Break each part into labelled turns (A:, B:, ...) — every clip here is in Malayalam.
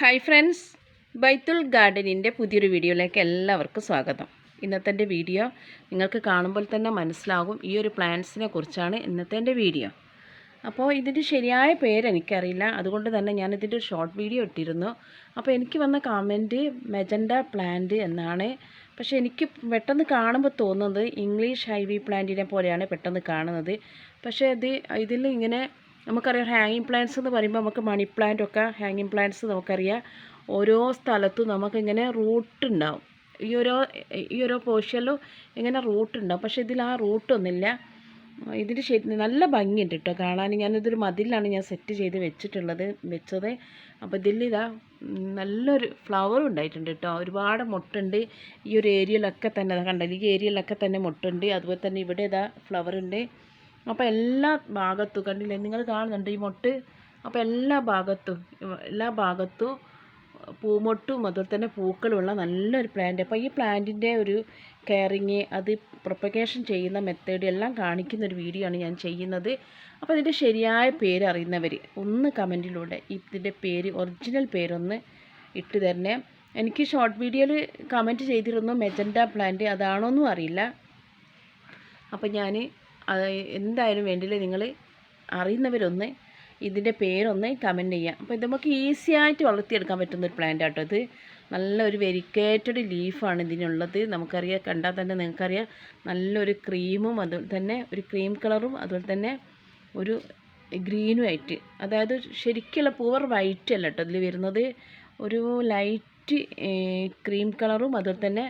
A: ഹായ് ഫ്രണ്ട്സ് ബൈത്തുൽ ഗാർഡനിന്റെ പുതിയൊരു വീഡിയോയിലേക്ക് എല്ലാവർക്കും സ്വാഗതം. ഇന്നത്തെ വീഡിയോ നിങ്ങൾക്ക് കാണുമ്പോൾ തന്നെ മനസ്സിലാകും ഈ ഒരു പ്ലാന്റ്സിനെ കുറിച്ചാണ് ഇന്നത്തെ വീഡിയോ. അപ്പോൾ ഇതിന്റെ ശരിയായ പേര് എനിക്കറിയില്ല. അതുകൊണ്ട് തന്നെ ഞാൻ ഇതിന്റെ ഒരു ഷോർട്ട് വീഡിയോ ഇട്ടിരുന്നു. അപ്പോൾ എനിക്ക് വന്ന കമന്റ് മെജൻഡ പ്ലാന്റ് എന്നാണ്. പക്ഷേ എനിക്ക് പെട്ടെന്ന് കാണുമ്പോൾ തോന്നുന്നത് ഇംഗ്ലീഷ് ഹൈവി പ്ലാന്റിനെ പോലെയാണ് പെട്ടെന്ന് കാണുന്നത്. പക്ഷേ ഇത് ഇതിൽ ഇങ്ങനെ നമുക്കറിയാം ഹാങ്ങിങ് പ്ലാന്റ്സ് എന്ന് പറയുമ്പോൾ നമുക്ക് മണി പ്ലാന്റ് ഒക്കെ ഹാങ്ങിങ് പ്ലാന്റ്സ് നമുക്കറിയാം. ഓരോ സ്ഥലത്തും നമുക്കിങ്ങനെ റൂട്ട് ഉണ്ടാവും. ഈ ഓരോ ഈ ഓരോ പോർഷനിലും ഇങ്ങനെ റൂട്ട് ഉണ്ടാവും. പക്ഷേ ഇതിൽ ആ റൂട്ടൊന്നുമില്ല ഇതിന് ശരി നല്ല ഭംഗിയുണ്ട് കേട്ടോ കാണാൻ. ഞാനിതൊരു മതിലാണ് ഞാൻ സെറ്റ് ചെയ്ത് വെച്ചിട്ടുള്ളത് വെച്ചത്. അപ്പോൾ ഇതിൽ ഇതാ നല്ലൊരു ഫ്ലവർ ഉണ്ടായിട്ടുണ്ട് കേട്ടോ ഒരുപാട് മുട്ടുണ്ട്. ഈ ഒരു ഏരിയയിലൊക്കെ തന്നെ കണ്ടത് ഈ ഏരിയയിലൊക്കെ തന്നെ മുട്ടുണ്ട്. അതുപോലെ തന്നെ ഇവിടെ ഇതാ ഫ്ലവർ ഉണ്ട്. അപ്പോൾ എല്ലാ ഭാഗത്തും കണ്ടില്ലേ? നിങ്ങൾ കാണുന്നുണ്ട് ഈ മൊട്ട്. അപ്പോൾ എല്ലാ ഭാഗത്തും എല്ലാ ഭാഗത്തും പൂമൊട്ടും അതുപോലെ തന്നെ പൂക്കളുമുള്ള നല്ലൊരു പ്ലാന്റ് അപ്പോൾ ഈ പ്ലാന്റിന്റെ ഒരു കെയറിങ് അത് പ്രൊപ്പഗേഷൻ ചെയ്യുന്ന മെത്തേഡ് എല്ലാം കാണിക്കുന്ന ഒരു വീഡിയോ ആണ് ഞാൻ ചെയ്യുന്നത്. അപ്പോൾ ഇതിന്റെ ശരിയായ പേര് അറിയുന്നവർ ഒന്ന് കമന്റിലൂടെ ഇതിന്റെ പേര് ഒറിജിനൽ പേരൊന്ന് ഇട്ട് തരണേ. എനിക്ക് ഷോർട്ട് വീഡിയോയിൽ കമന്റ് ചെയ്തിരുന്നു മെജൻഡ പ്ലാന്റ് അതാണോന്നും അറിയില്ല. അപ്പോൾ ഞാൻ എന്തായാലും വേണ്ടില്ല നിങ്ങൾ അറിയുന്നവരൊന്ന് ഇതിന്റെ പേരൊന്ന് കമന്റ് ചെയ്യാം. അപ്പോൾ ഇത് നമുക്ക് ഈസി ആയിട്ട് വളർത്തിയെടുക്കാൻ പറ്റുന്ന ഒരു പ്ലാന്റ് ആട്ടോ ഇത്. നല്ലൊരു വെരിക്കേറ്റഡ് ലീഫാണ് ഇതിനുള്ളത്. നമുക്കറിയാം കണ്ടാൽ തന്നെ നിങ്ങൾക്കറിയാം. നല്ലൊരു ക്രീമും അതുപോലെ തന്നെ ഒരു ക്രീം കളറും അതുപോലെ തന്നെ ഒരു ഗ്രീനും ആയിട്ട്. അതായത് ശരിക്കുള്ള പൂവർ വൈറ്റ് അല്ല കേട്ടോ ഇതിൽ വരുന്നത്. ഒരു ലൈറ്റ് ക്രീം കളറും അതുപോലെ തന്നെ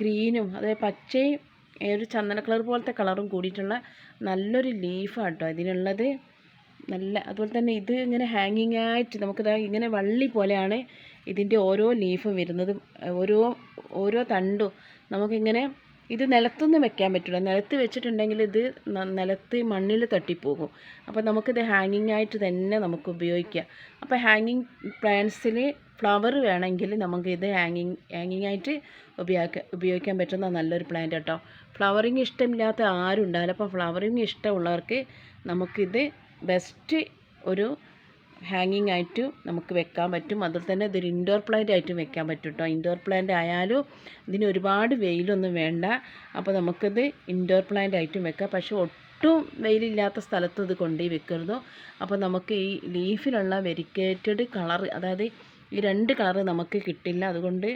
A: ഗ്രീനും അതായത് പച്ചയും ഒരു ചന്ദന കളർ പോലത്തെ കളറും കൂടിയിട്ടുള്ള നല്ലൊരു ലീഫാണ് കേട്ടോ ഇതിനുള്ളത്. നല്ല അതുപോലെ തന്നെ ഇത് ഇങ്ങനെ ഹാങ്ങിങ് ആയിട്ട് നമുക്കിതാ ഇങ്ങനെ വള്ളി പോലെയാണ് ഇതിന്റെ ഓരോ ലീഫും വരുന്നത്. ഓരോ ഓരോ തണ്ടും നമുക്കിങ്ങനെ ഇത് നിലത്തൊന്നും വെക്കാൻ പറ്റില്ല. നിലത്ത് വെച്ചിട്ടുണ്ടെങ്കിൽ ഇത് നിലത്ത് മണ്ണിൽ തട്ടിപ്പോകും. അപ്പോൾ നമുക്കിത് ഹാങ്ങിങ് ആയിട്ട് തന്നെ നമുക്ക് ഉപയോഗിക്കാം. അപ്പോൾ ഹാങ്ങിങ് പ്ലാന്റ്സിൽ ഫ്ലവർ വേണമെങ്കിൽ നമുക്ക് ഇത് ഹാങ്ങിങ് ഹാങ്ങിങ് ആയിട്ട് ഉപയോഗിക്കാൻ ഉപയോഗിക്കാൻ പറ്റുന്ന നല്ലൊരു പ്ലാന്റ് കേട്ടോ ഫ്ലവറിങ് ഇഷ്ടമില്ലാത്ത ആരും ഉണ്ടാവില്ല. അപ്പോൾ ഫ്ലവറിങ് ഇഷ്ടമുള്ളവർക്ക് നമുക്കിത് ബെസ്റ്റ് ഒരു ഹാങ്ങിങ് ആയിട്ട് നമുക്ക് വെക്കാൻ പറ്റും. അതിൽ തന്നെ ഇതൊരു ഇൻഡോർ പ്ലാന്റ് ആയിട്ടും വെക്കാൻ പറ്റും കേട്ടോ ഇൻഡോർ പ്ലാന്റ് ആയാലും ഇതിന് ഒരുപാട് വെയിലൊന്നും വേണ്ട. അപ്പോൾ നമുക്കിത് ഇൻഡോർ പ്ലാന്റ് ആയിട്ടും വെക്കാം. പക്ഷെ ഒട്ടും വെയിലില്ലാത്ത സ്ഥലത്ത് ഇത് കൊണ്ടുപോയി വെക്കരുത്. അപ്പോൾ നമുക്ക് ഈ ലീഫിലുള്ള വെരിക്കേറ്റഡ് കളർ അതായത് ഈ രണ്ട് കളറ് നമുക്ക് കിട്ടില്ല. അതുകൊണ്ട്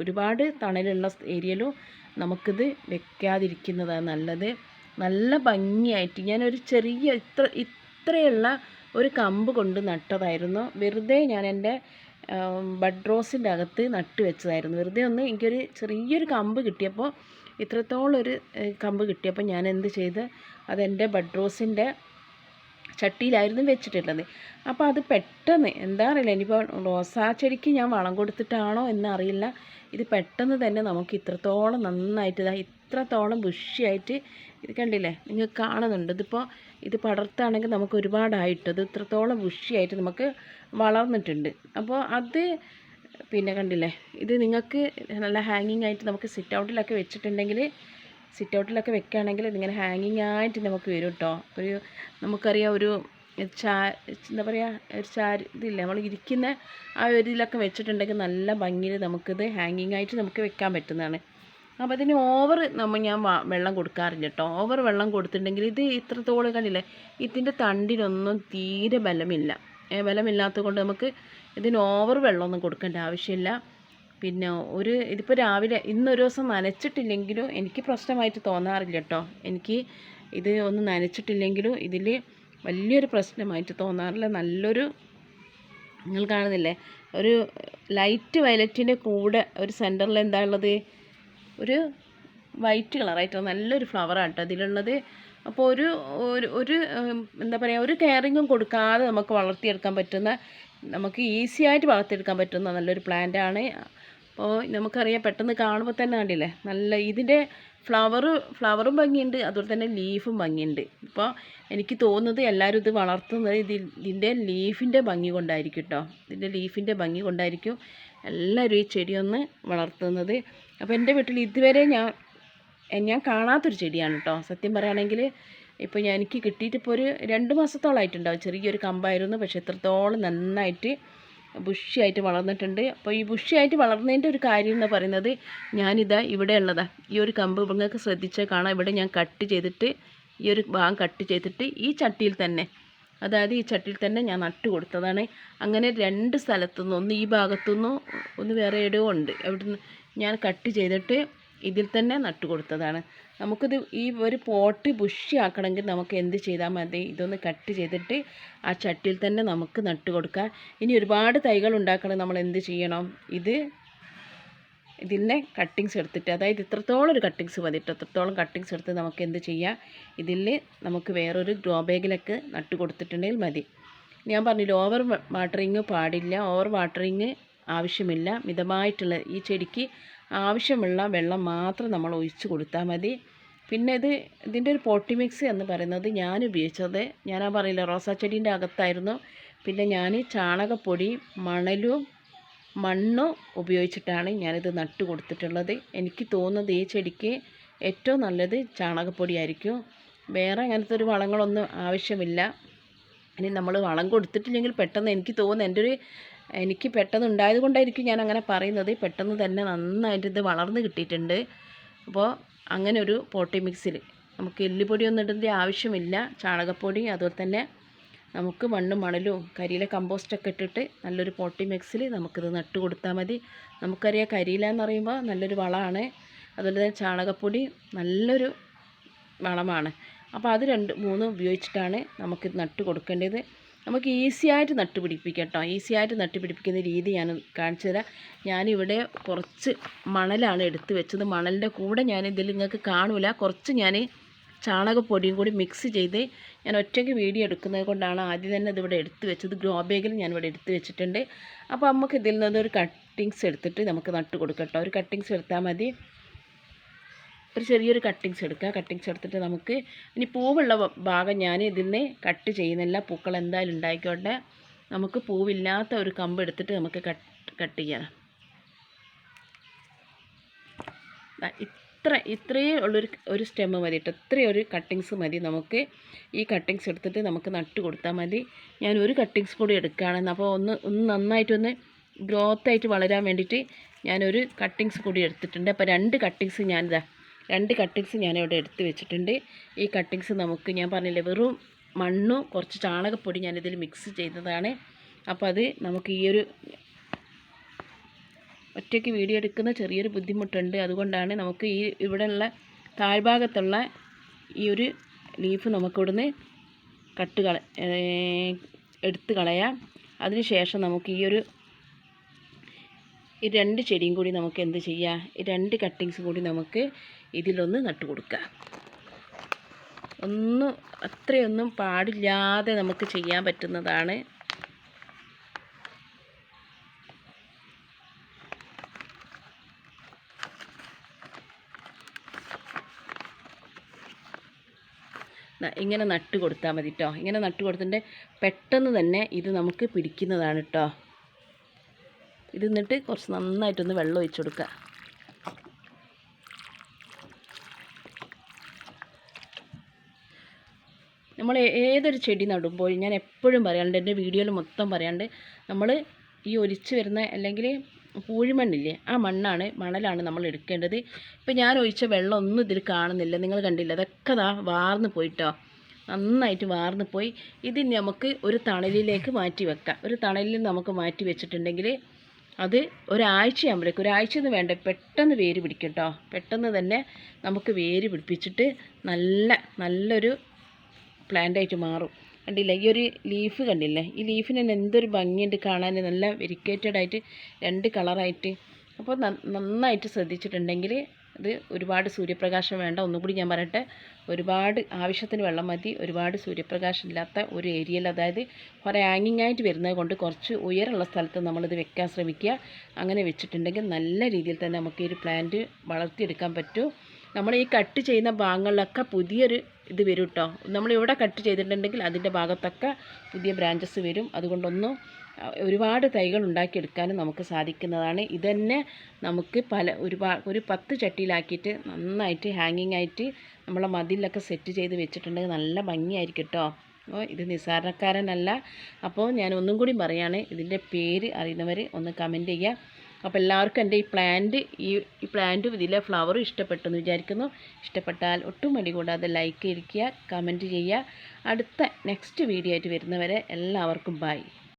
A: ഒരുപാട് തണലുള്ള ഏരിയയിലും നമുക്കിത് വെക്കാതിരിക്കുന്നതാണ് നല്ലത്. നല്ല ഭംഗിയായിട്ട് ഞാനൊരു ചെറിയ ഇത്ര ഇത്രയുള്ള ഒരു കമ്പ് കൊണ്ട് നട്ടതായിരുന്നു. വെറുതെ ഞാൻ എന്റെ ബഡ് റോസിന്റെ അകത്ത് നട്ട് വെച്ചതായിരുന്നു. വെറുതെ ഒന്ന് എനിക്കൊരു ചെറിയൊരു കമ്പ് കിട്ടിയപ്പോൾ ഇത്രത്തോളം ഒരു കമ്പ് കിട്ടിയപ്പോൾ ഞാൻ എന്ത് ചെയ്ത് അതെന്റെ ബഡ് റോസിന്റെ ചട്ടിയിലായിരുന്നു വെച്ചിട്ടുള്ളത് അപ്പോൾ അത് പെട്ടെന്ന് എന്താ അറിയില്ല ഇനിയിപ്പോൾ റോസാ ചെടിക്ക് ഞാൻ വളം കൊടുത്തിട്ടാണോ എന്നറിയില്ല. ഇത് പെട്ടെന്ന് തന്നെ നമുക്ക് ഇത്രത്തോളം നന്നായിട്ട് ഇതാ ഇത്രത്തോളം ബുഷിയായിട്ട് ഇത് കണ്ടില്ലേ നിങ്ങൾ കാണുന്നുണ്ട്. ഇതിപ്പോൾ ഇത് പടർത്താണെങ്കിൽ നമുക്ക് ഒരുപാടായിട്ട് ഇത് ഇത്രത്തോളം ബുഷിയായിട്ട് നമുക്ക് വളർന്നിട്ടുണ്ട്. അപ്പോൾ അത് പിന്നെ കണ്ടില്ലേ? ഇത് നിങ്ങൾക്ക് നല്ല ഹാങ്ങിങ് ആയിട്ട് നമുക്ക് സിറ്റ് ഔട്ടിലൊക്കെ വെച്ചിട്ടുണ്ടെങ്കിൽ സിറ്റ് ഔട്ടിലൊക്കെ വെക്കുകയാണെങ്കിൽ ഇതിങ്ങനെ ഹാങ്ങിങ് ആയിട്ട് നമുക്ക് വരും കേട്ടോ. ഒരു നമുക്കറിയാം ഒരു ചാ എന്താ പറയുക ഒരു ചാരി ഇതില്ലേ? നമ്മൾ ഇരിക്കുന്ന ആ ഒരു ഇതിലൊക്കെ വെച്ചിട്ടുണ്ടെങ്കിൽ നല്ല ഭംഗിയിൽ നമുക്കിത് ഹാങ്ങിങ് ആയിട്ട് നമുക്ക് വെക്കാൻ പറ്റുന്നതാണ്. അപ്പോൾ ഇതിന് ഓവർ നമ്മൾ ഞാൻ വെള്ളം കൊടുക്കാറില്ല കേട്ടോ. ഓവർ വെള്ളം കൊടുത്തിട്ടുണ്ടെങ്കിൽ ഇത് ഇത്രത്തോളം കണ്ടില്ലേ? ഇതിന്റെ തണ്ടിനൊന്നും തീരെ ബലമില്ല. ബലമില്ലാത്തത് കൊണ്ട് നമുക്ക് ഇതിന് ഓവർ വെള്ളമൊന്നും കൊടുക്കേണ്ട ആവശ്യമില്ല. പിന്നെ ഒരു ഇതിപ്പോൾ രാവിലെ ഇന്നൊരു ദിവസം നനച്ചിട്ടില്ലെങ്കിലും എനിക്ക് പ്രശ്നമായിട്ട് തോന്നാറില്ല കേട്ടോ എനിക്ക് ഇത് ഒന്ന് നനച്ചിട്ടില്ലെങ്കിലും ഇതിൽ വലിയൊരു പ്രശ്നമായിട്ട് തോന്നാറില്ല. നല്ലൊരു നിങ്ങൾ കാണുന്നില്ലേ? ഒരു ലൈറ്റ് വയലറ്റിന്റെ കൂടെ ഒരു സെന്ററിൽ എന്താ ഉള്ളത്? ഒരു വൈറ്റ് കളറായിട്ട് നല്ലൊരു ഫ്ലവറാണ് കേട്ടോ ഇതിലുള്ളത് അപ്പോൾ ഒരു ഒരു എന്താ പറയുക ഒരു കെയറിങ്ങും കൊടുക്കാതെ നമുക്ക് വളർത്തിയെടുക്കാൻ പറ്റുന്ന നമുക്ക് ഈസി ആയിട്ട് വളർത്തിയെടുക്കാൻ പറ്റുന്ന നല്ലൊരു പ്ലാന്റ് ആണ്. അപ്പോൾ നമുക്കറിയാം പെട്ടെന്ന് കാണുമ്പോൾ തന്നെ കണ്ടില്ലേ നല്ല ഇതിന്റെ ഫ്ലവർ ഫ്ലവറും ഭംഗിയുണ്ട് അതുപോലെ തന്നെ ലീഫും ഭംഗിയുണ്ട്. ഇപ്പോൾ എനിക്ക് തോന്നുന്നത് എല്ലാവരും ഇത് വളർത്തുന്നത് ഇതിന്റെ ലീഫിന്റെ ഭംഗി കൊണ്ടായിരിക്കും കേട്ടോ ഇതിന്റെ ലീഫിന്റെ ഭംഗി കൊണ്ടായിരിക്കും എല്ലാവരും ഈ ചെടിയൊന്ന് വളർത്തുന്നത്. അപ്പോൾ എന്റെ വീട്ടിൽ ഇതുവരെ ഞാൻ ഞാൻ കാണാത്തൊരു ചെടിയാണ് കേട്ടോ സത്യം പറയുകയാണെങ്കിൽ ഇപ്പോൾ ഞാൻ എനിക്ക് കിട്ടിയിട്ട് ഇപ്പോൾ ഒരു രണ്ട് മാസത്തോളമായിട്ടുണ്ടാവും ചെറിയൊരു കമ്പായിരുന്നു. പക്ഷേ എത്രത്തോളം നന്നായിട്ട് ബുഷിയായിട്ട് വളർന്നിട്ടുണ്ട്. അപ്പോൾ ഈ ബുഷിയായിട്ട് വളർന്നതിന്റെ ഒരു കാര്യം എന്ന് പറയുന്നത് ഞാനിതാ ഇവിടെ ഉള്ളതാ. ഈ ഒരു കമ്പ് നിങ്ങൾക്ക് ശ്രദ്ധിച്ചാൽ കാണാം. ഇവിടെ ഞാൻ കട്ട് ചെയ്തിട്ട് ഈ ഒരു ഭാഗം കട്ട് ചെയ്തിട്ട് ഈ ചട്ടിയിൽ തന്നെ അതായത് ഈ ചട്ടിയിൽ തന്നെ ഞാൻ നട്ട് കൊടുത്തതാണ്. അങ്ങനെ രണ്ട് സ്ഥലത്തുനിന്ന് ഒന്ന് ഈ ഭാഗത്തുനിന്നും ഒന്ന് വേറെ എവിടെയോ ഉണ്ട്. അവിടുന്ന് ഞാൻ കട്ട് ചെയ്തിട്ട് ഇതിൽ തന്നെ നട്ടു കൊടുത്തതാണ് നമുക്കിത് ഈ ഒരു പോട്ട് ബുഷിയാക്കണമെങ്കിൽ നമുക്ക് എന്ത് ചെയ്താൽ മതി? ഇതൊന്ന് കട്ട് ചെയ്തിട്ട് ആ ചട്ടിയിൽ തന്നെ നമുക്ക് നട്ടു കൊടുക്കാം ഇനി ഒരുപാട് തൈകൾ ഉണ്ടാക്കണം. നമ്മൾ എന്ത് ചെയ്യണം? ഇത് ഇതിന്റെ കട്ടിങ്സ് എടുത്തിട്ട് അതായത് ഇത്രത്തോളം ഒരു കട്ടിങ്സ് മതിട്ട് എത്രത്തോളം കട്ടിങ്സ് എടുത്ത് നമുക്ക് എന്ത് ചെയ്യാം? ഇതിൽ നമുക്ക് വേറൊരു ഗ്രോ ബാഗിലൊക്കെ നട്ട് കൊടുത്തിട്ടുണ്ടെങ്കിൽ മതി. ഞാൻ പറഞ്ഞില്ല ഓവർ വാട്ടറിങ് പാടില്ല. ഓവർ വാട്ടറിങ് ആവശ്യമില്ല. മിതമായിട്ടുള്ള ഈ ചെടിക്ക് ആവശ്യമുള്ള വെള്ളം മാത്രം നമ്മൾ ഒഴിച്ച് കൊടുത്താൽ മതി. പിന്നെ ഇത് ഇതിന്റെ ഒരു പോട്ടി മിക്സ് എന്ന് പറയുന്നത് ഞാൻ ഉപയോഗിച്ചത്. ഞാനാ പറയില്ല റോസാ ചെടീന്റെ അകത്തായിരുന്നു. പിന്നെ ഞാൻ ചാണകപ്പൊടി മണലും മണ്ണും ഉപയോഗിച്ചിട്ടാണ് ഞാനിത് നട്ട് കൊടുത്തിട്ടുള്ളത്. എനിക്ക് തോന്നുന്നത് ഈ ചെടിക്ക് ഏറ്റവും നല്ലത് ചാണകപ്പൊടി ആയിരിക്കും. വേറെ അങ്ങനത്തെ ഒരു വളങ്ങളൊന്നും ആവശ്യമില്ല. ഇനി നമ്മൾ വളം കൊടുത്തിട്ടില്ലെങ്കിൽ പെട്ടെന്ന് എനിക്ക് തോന്നുന്നു എന്റെ ഒരു എനിക്ക് പെട്ടെന്ന് ഉണ്ടായത് കൊണ്ടായിരിക്കും ഞാൻ അങ്ങനെ പറയുന്നത്. പെട്ടെന്ന് തന്നെ നന്നായിട്ട് ഇത് വളർന്ന് കിട്ടിയിട്ടുണ്ട്. അപ്പോൾ അങ്ങനെ ഒരു പോട്ടി മിക്സിൽ നമുക്ക് എല്ലുപൊടിയൊന്നും ഇടേണ്ട ആവശ്യമില്ല. ചാണകപ്പൊടി അതുപോലെ തന്നെ നമുക്ക് മണ്ണും മണലും കരിയില കമ്പോസ്റ്റൊക്കെ ഇട്ടിട്ട് നല്ലൊരു പോട്ടി മിക്സിൽ നമുക്കിത് നട്ട് കൊടുത്താൽ മതി. നമുക്കറിയാം കരിയില എന്ന് പറയുമ്പോൾ നല്ലൊരു വളമാണ്. അതുപോലെ തന്നെ ചാണകപ്പൊടി നല്ലൊരു വളമാണ്. അപ്പോൾ അത് രണ്ട് മൂന്നും ഉപയോഗിച്ചിട്ടാണ് നമുക്കിത് നട്ട് കൊടുക്കേണ്ടത്. നമുക്ക് ഈസി ആയിട്ട് നട്ടുപിടിപ്പിക്കാം കേട്ടോ. ഈസി ആയിട്ട് നട്ടുപിടിപ്പിക്കുന്ന രീതി ഞാൻ കാണിച്ചു തരാം. ഞാനിവിടെ കുറച്ച് മണലാണ് എടുത്ത് വെച്ചത്. മണലിന്റെ കൂടെ ഞാൻ ഇതിൽ നിങ്ങൾക്ക് കാണില്ല കുറച്ച് ഞാൻ ചാണകപ്പൊടിയും കൂടി മിക്സ് ചെയ്ത് ഞാൻ ഒറ്റയ്ക്ക് വീഡിയോ എടുക്കുന്നത് കൊണ്ടാണ് ആദ്യം തന്നെ ഇതിവിടെ എടുത്ത് വെച്ചത്. ഗ്രോ ബാഗിൽ ഇവിടെ എടുത്ത് വെച്ചിട്ടുണ്ട്. അപ്പോൾ നമുക്ക് ഇതിൽ നിന്നൊരു കട്ടിങ്സ് എടുത്തിട്ട് നമുക്ക് നട്ട് കൊടുക്കട്ടോ കേട്ടോ. ഒരു കട്ടിങ്സ് എടുത്താൽ മതി. ഒരു ചെറിയൊരു കട്ടിങ്സ് എടുക്കുക. കട്ടിങ്സ് എടുത്തിട്ട് നമുക്ക് ഇനി പൂവുള്ള ഭാഗം ഞാൻ ഇതിൽ നിന്ന് കട്ട് ചെയ്യുന്നില്ല. പൂക്കൾ എന്തായാലും ഉണ്ടായിക്കോട്ടെ. നമുക്ക് പൂവില്ലാത്ത ഒരു കമ്പ് എടുത്തിട്ട് നമുക്ക് കട്ട് കട്ട് ചെയ്യാം. ഇത്ര ഇത്രയേ ഉള്ളൊരു ഒരു സ്റ്റെമ്മ് മതി കേട്ടോ ഇത്രയും ഒരു കട്ടിങ്സ് മതി. നമുക്ക് ഈ കട്ടിങ്സ് എടുത്തിട്ട് നമുക്ക് നട്ട് കൊടുത്താൽ മതി. ഞാൻ ഒരു കട്ടിങ്സ് കൂടി എടുക്കുകയാണെന്ന്. അപ്പോൾ ഒന്ന് ഒന്ന് നന്നായിട്ടൊന്ന് ഗ്രോത്തായിട്ട് വളരാൻ വേണ്ടിയിട്ട് ഞാനൊരു കട്ടിങ്സ് കൂടി എടുത്തിട്ടുണ്ട്. അപ്പോൾ രണ്ട് കട്ടിങ്സ് ഞാനിതാ രണ്ട് കട്ടിങ്സ് ഞാനിവിടെ എടുത്ത് വെച്ചിട്ടുണ്ട്. ഈ കട്ടിങ്സ് നമുക്ക് ഞാൻ പറഞ്ഞില്ലേ വെറും മണ്ണും കുറച്ച് ചാണകപ്പൊടി ഞാനിതിൽ മിക്സ് ചെയ്തതാണ്. അപ്പോൾ അത് നമുക്ക് ഈ ഒരു ഒറ്റയ്ക്ക് വീഡിയോ എടുക്കുന്ന ചെറിയൊരു ബുദ്ധിമുട്ടുണ്ട്. അതുകൊണ്ടാണ് നമുക്ക് ഈ ഇവിടെയുള്ള താഴ്ഭാഗത്തുള്ള ഈ ഒരു ലീഫ് നമുക്കിവിടുന്ന് കട്ട് കള എടുത്ത് കളയാം. അതിനുശേഷം നമുക്ക് ഈ ഒരു ഈ രണ്ട് ചെടിയും കൂടി നമുക്ക് എന്ത് ചെയ്യാം? ഈ രണ്ട് കട്ടിങ്സ് കൂടി നമുക്ക് ഇതിലൊന്ന് നട്ട് കൊടുക്കാം. ഒന്നും അത്രയൊന്നും പാടില്ലാതെ നമുക്ക് ചെയ്യാൻ പറ്റുന്നതാണ്. ഇങ്ങനെ നട്ട് കൊടുത്താൽ മതി കേട്ടോ ഇങ്ങനെ നട്ട് കൊടുത്തിട്ട് പെട്ടെന്ന് തന്നെ ഇത് നമുക്ക് പിടിക്കുന്നതാണ് കേട്ടോ ഇത് എന്നിട്ട് കുറച്ച് നന്നായിട്ടൊന്ന് വെള്ളം ഒഴിച്ചു കൊടുക്കുക. നമ്മൾ ഏതൊരു ചെടി നടുമ്പോൾ ഞാൻ എപ്പോഴും പറയാറുണ്ട് എന്റെ വീഡിയോയിൽ മൊത്തം പറയാണ്ട് നമ്മൾ ഈ ഒലിച്ച് വരുന്ന അല്ലെങ്കിൽ പൂഴിമണ്ണില്ലേ ആ മണ്ണാണ് മണലാണ് നമ്മൾ എടുക്കേണ്ടത്. ഇപ്പം ഞാൻ ഒഴിച്ച വെള്ളം ഒന്നും ഇതിൽ കാണുന്നില്ല. നിങ്ങൾ കണ്ടില്ല അതൊക്കെ ദാ വാർന്ന് പോയിട്ടോ. നന്നായിട്ട് വാർന്ന് പോയി. ഇത് നമുക്ക് ഒരു തണലിലേക്ക് മാറ്റി വെക്കാം. ഒരു തണലിൽ നമുക്ക് മാറ്റി വെച്ചിട്ടുണ്ടെങ്കിൽ അത് ഒരാഴ്ചയാകുമ്പോഴേക്കും ഒരാഴ്ച എന്ന് വേണ്ട പെട്ടെന്ന് വേര് പിടിക്കും കേട്ടോ പെട്ടെന്ന് തന്നെ നമുക്ക് വേര് പിടിപ്പിച്ചിട്ട് നല്ല നല്ലൊരു പ്ലാന്റായിട്ട് മാറും. കണ്ടില്ല? ഈ ഒരു ലീഫ് കണ്ടില്ലേ? ഈ ലീഫിന് തന്നെ എന്തൊരു ഭംഗിയുണ്ട് കാണാൻ. നല്ല വെരിക്കേറ്റഡ് ആയിട്ട് രണ്ട് കളറായിട്ട് അപ്പോൾ നന്നായിട്ട് ശ്രദ്ധിച്ചിട്ടുണ്ടെങ്കിൽ ഇത് ഒരുപാട് സൂര്യപ്രകാശം വേണ്ട. ഒന്നുകൂടി ഞാൻ പറയട്ടെ ഒരുപാട് ആവശ്യത്തിന് വെള്ളം മതി. ഒരുപാട് സൂര്യപ്രകാശം ഇല്ലാത്ത ഒരു ഏരിയയിൽ അതായത് കുറേ ഹാങ്ങിങ് ആയിട്ട് വരുന്നത് കൊണ്ട് കുറച്ച് ഉയരമുള്ള സ്ഥലത്ത് നമ്മളിത് വെക്കാൻ ശ്രമിക്കുക. അങ്ങനെ വെച്ചിട്ടുണ്ടെങ്കിൽ നല്ല രീതിയിൽ തന്നെ നമുക്ക് ഈ ഒരു പ്ലാന്റ് വളർത്തിയെടുക്കാൻ പറ്റും. നമ്മൾ ഈ കട്ട് ചെയ്യുന്ന ഭാഗങ്ങളിലൊക്കെ പുതിയൊരു ഇത് വരും കേട്ടോ നമ്മളിവിടെ കട്ട് ചെയ്തിട്ടുണ്ടെങ്കിൽ അതിന്റെ ഭാഗത്തൊക്കെ പുതിയ ബ്രാഞ്ചസ് വരും. അതുകൊണ്ടൊന്നും ഒരുപാട് തൈകൾ ഉണ്ടാക്കിയെടുക്കാനും നമുക്ക് സാധിക്കുന്നതാണ്. ഇതന്നെ നമുക്ക് പല ഒരുപാട് ഒരു പത്ത് ചട്ടിയിലാക്കിയിട്ട് നന്നായിട്ട് ഹാങ്ങിങ് ആയിട്ട് നമ്മളെ മതിലൊക്കെ സെറ്റ് ചെയ്ത് വെച്ചിട്ടുണ്ടെങ്കിൽ നല്ല ഭംഗിയായിരിക്കും കേട്ടോ. അപ്പോൾ ഇത് നിസ്സാരണക്കാരനല്ല അപ്പോൾ ഞാൻ ഒന്നും കൂടി പറയുകയാണ് ഇതിന്റെ പേര് അറിയുന്നവർ ഒന്ന് കമന്റ് ചെയ്യുക. അപ്പോൾ എല്ലാവർക്കും എന്റെ ഈ പ്ലാന്റ് ഈ ഈ പ്ലാന്റും ഇതിലെ ഫ്ലവറും ഇഷ്ടപ്പെട്ടെന്ന് വിചാരിക്കുന്നു. ഇഷ്ടപ്പെട്ടാൽ ഒട്ടും മടി കൂടാതെ ലൈക്ക് ഇരിക്കുക കമന്റ് ചെയ്യുക. അടുത്ത നെക്സ്റ്റ് വീഡിയോ ആയിട്ട് വരുന്നവരെ എല്ലാവർക്കും ബൈ